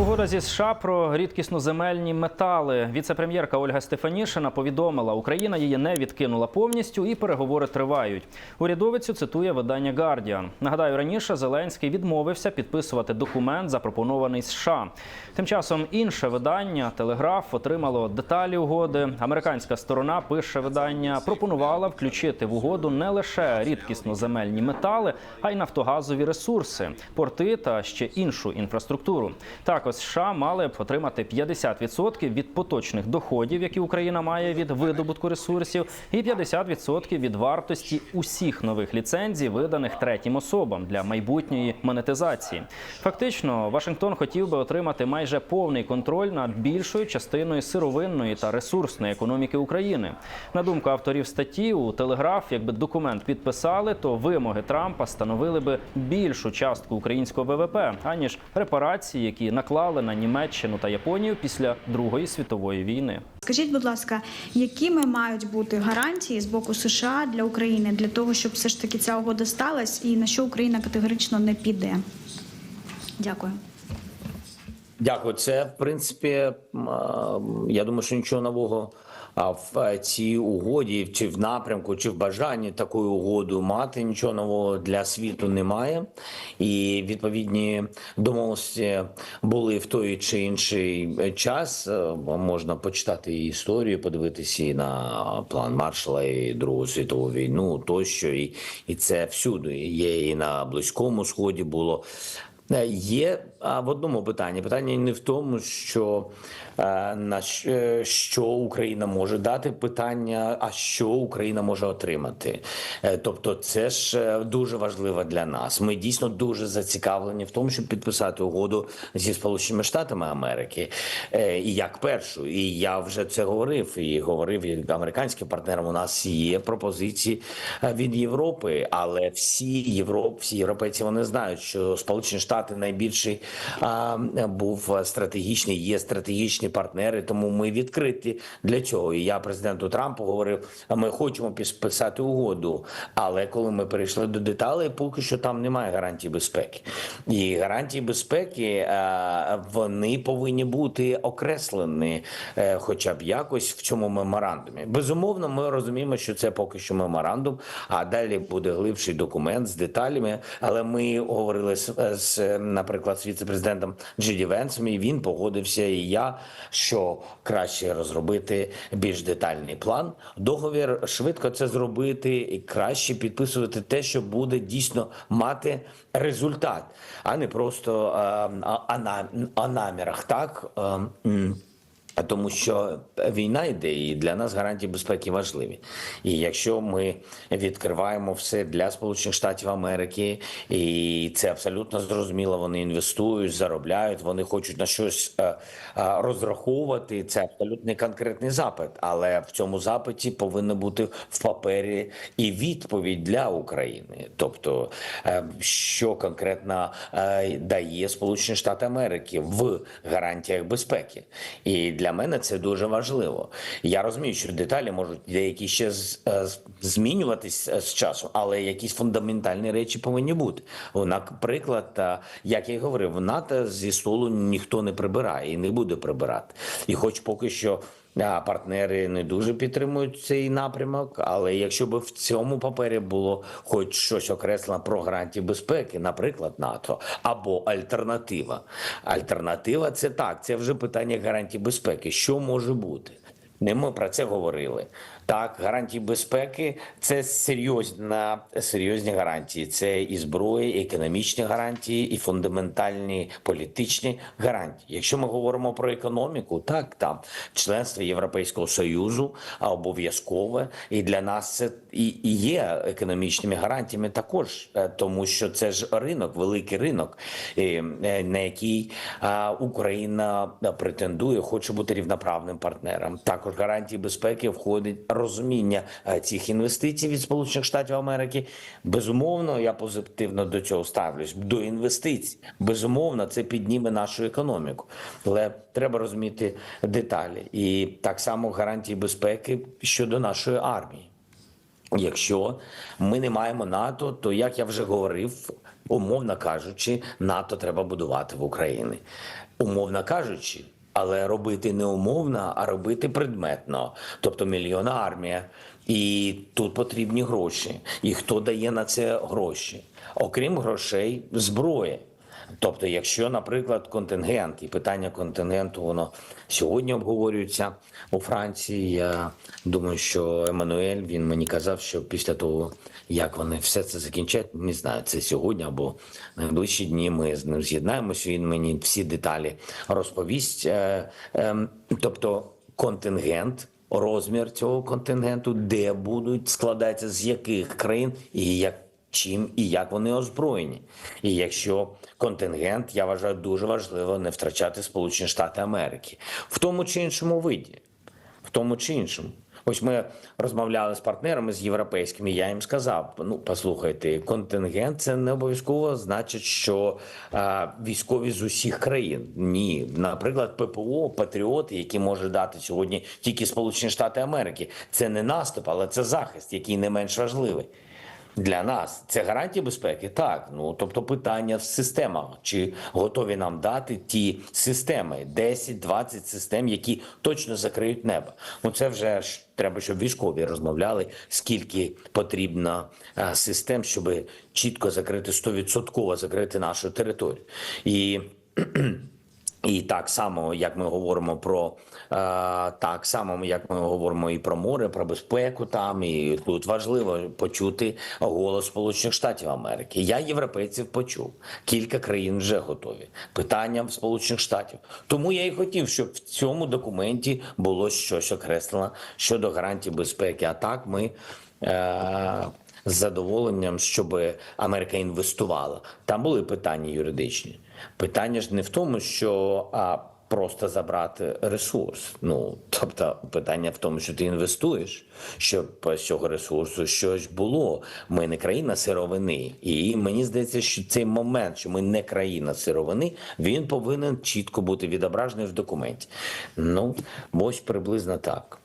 Угода зі США про рідкісноземельні метали. Віце-прем'єрка Ольга Стефанішина повідомила, Україна її не відкинула повністю, і переговори тривають. Урядовицю цитує видання Guardian. Нагадаю, раніше Зеленський відмовився підписувати документ, запропонований США. Тим часом інше видання Телеграф отримало деталі угоди. Американська сторона пише видання, пропонувала включити в угоду не лише рідкісноземельні метали, а й нафтогазові ресурси, порти та ще іншу інфраструктуру. Також США мали б отримати 50% від поточних доходів, які Україна має від видобутку ресурсів, і 50% від вартості усіх нових ліцензій, виданих третім особам для майбутньої монетизації. Фактично, Вашингтон хотів би отримати майже повний контроль над більшою частиною сировинної та ресурсної економіки України. На думку авторів статті у Телеграф, якби документ підписали, то вимоги Трампа становили би більшу частку українського ВВП, аніж репарації, які наклали на Німеччину та Японію після Другої світової війни. Скажіть, будь ласка, якими мають бути гарантії з боку США для України для того, щоб все ж таки ця угода сталася і на що Україна категорично не піде? Дякую. Дякую. Це в принципі, я думаю, що нічого нового в е, цій угоді, чи в напрямку, чи в бажанні такою угоду мати нічого нового для світу немає. І відповідні домовленості були в той чи інший е, час. Е, Можна почитати і історію, подивитися і на план Маршала, і Другу світову війну, тощо, і, і це всюди є і на близькому сході було. Є в одному питанні. Питання не в тому, що е, на е, що Україна може дати питання, а що Україна може отримати. Е, Тобто, це ж дуже важливо для нас. Ми дійсно дуже зацікавлені в тому, щоб підписати угоду зі Сполученими Штатами Америки. І як першу, і я вже це говорив, і говорив і американським партнерам. У нас є пропозиції від Європи, але всі Європ, всі європейці вони знають, що Сполучені Штати найбільший а, був стратегічний, є стратегічні партнери. Тому ми відкриті для цього. І я президенту Трампу говорив: ми хочемо підписати угоду. Але коли ми перейшли до деталей, поки що там немає гарантій безпеки. І гарантії безпеки а, вони повинні бути окреслені, е, хоча б якось в цьому меморандумі. Безумовно, ми розуміємо, що це поки що меморандум, а далі буде глибший документ з деталями. Але ми говорили з, наприклад, з віце-президентом Джиді Венсом, і він погодився, і я що краще розробити більш детальний план. Договір швидко це зробити і краще підписувати те, що буде дійсно мати результат, а не просто а, а, а, на, а намірах. Так. Е. А Тому що війна йде, і для нас гарантії безпеки важливі. І якщо ми відкриваємо все для Сполучених Штатів Америки, і це абсолютно зрозуміло, вони інвестують, заробляють, вони хочуть на щось е, е, розраховувати. Це абсолютно конкретний запит. Але в цьому запиті повинна бути в папері і відповідь для України. Тобто, е, що конкретно дає Сполучені Штати Америки в гарантіях безпеки. І для мене це дуже важливо. Я розумію, що деталі можуть деякі ще е, змінюватись е, з часом, але якісь фундаментальні речі повинні бути. Наприклад, як я й говорив, в НАТО зі столу ніхто не прибирає і не буде прибирати. І хоч поки що. А партнери не дуже підтримують цей напрямок, але якщо б в цьому папері було хоч щось окреслено про гарантії безпеки, наприклад, НАТО або альтернатива. Альтернатива це так, це вже питання гарантій безпеки. Що може бути? Не ми про це говорили. Так, гарантії безпеки це серйозна, серйозні гарантії. Це і зброя, і економічні гарантії, і фундаментальні політичні гарантії. Якщо ми говоримо про економіку, так там членство Європейського союзу обов'язкове, і для нас це і, і є економічними гарантіями також, е, тому що це ж ринок, великий ринок, е, на який Україна претендує, хоче бути рівноправним партнером. Також гарантії безпеки входить розуміння е, цих інвестицій від Сполучених Штатів Америки. Безумовно, я позитивно до цього ставлюсь. До інвестицій. Безумовно, це підніме нашу економіку. Але треба розуміти деталі. І так само гарантії безпеки щодо нашої армії. Якщо ми не маємо НАТО, то як я вже говорив, умовно кажучи, НАТО треба будувати в Україні. умовно кажучи. Але робити не умовно, а робити предметно. Тобто мільйонна армія. І тут потрібні гроші. І хто дає на це гроші? Окрім грошей, зброя. Тобто, якщо, наприклад, контингент і питання контингенту воно сьогодні обговорюється у Франції. Я думаю, що Еммануель він мені казав, що після того, як вони все це закінчать, не знаю, це сьогодні або найближчі дні. Ми з ним з'єднаємося. Він мені всі деталі розповість. Е, ем, Тобто, контингент. Розмір цього контингенту, де будуть складатися з яких країн і як чим і як вони озброєні. І якщо контингент, я вважаю, дуже важливо не втрачати Сполучені Штати Америки в тому чи іншому виді, в тому чи іншому. Ось ми розмовляли з партнерами з європейськими. Я їм сказав: ну послухайте, контингент це не обов'язково значить, що а, військові з усіх країн. Ні, наприклад, ППО, Патріот, які може дати сьогодні тільки Сполучені Штати Америки. Це не наступ, але це захист, який не менш важливий. Для нас це гарантія безпеки? Так. Ну тобто питання в системах. Чи готові нам дати ті системи? 10-20 систем, які точно закриють небо. Ну це вже ж треба, щоб військові розмовляли, скільки потрібно а, систем, щоб чітко закрити 100% закрити нашу територію. І і так само, як ми говоримо про е, так само, як ми говоримо і про море, про безпеку там, і тут важливо почути голос Сполучених Штатів Америки. Я європейців почув. Кілька країн вже готові. Питання Сполучених Штатів. Тому я і хотів, щоб в цьому документі було щось окреслено щодо гарантій безпеки. А так ми. З задоволенням, щоб Америка інвестувала. Там були питання юридичні. Питання ж не в тому, що а, просто забрати ресурс. Ну тобто, питання в тому, що ти інвестуєш, щоб з цього ресурсу щось було. Ми не країна сировини, і мені здається, що цей момент, що ми не країна сировини, він повинен чітко бути відображений в документі. Ну ось приблизно так.